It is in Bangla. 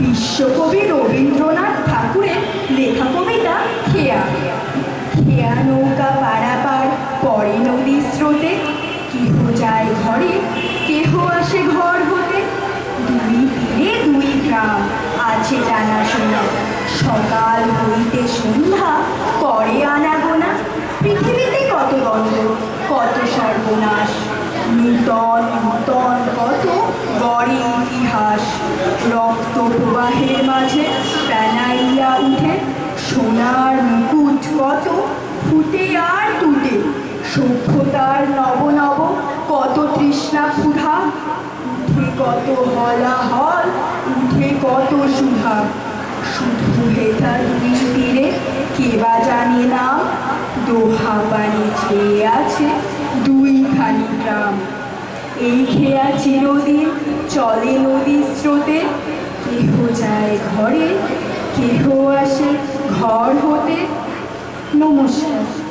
বিশ্বকবি রবীন্দ্রনাথ ঠাকুরের লেখা কবিতা খেয়া। খেয়া নৌকা পারাপার, পরে নদীর স্রোতে। কেহ যায় ঘরে, কেহ আসে ঘর হতে। দুই তীরে দুই গ্রাম, আছে জানাশোনা সকাল হইতে সন্ধ্যা করে আনাগোনা। পৃথিবীতে কত দ্বন্দ্ব, কত সর্বনাশ। নূতন নূতন কত গড়ে রক্ত মাঝে প্রাণাইয়া উঠে সোনার মুকুট কত, ফুটে আর টুটে সভ্যতার নব নব কত তৃষ্ণা ক্ষুধা, উঠে কত হলাহল, উঠে কত সুধা। শুধু হেথা দুই তীরে, কে বা জানে না দোহা পানি ছেয়ে আছে দুইখানি গ্রাম। এই খেয়া চিরদিন চলে নদীর স্রোতে কেহ যায় ঘরে কেহ আসে ঘর হতে। নমস্কার।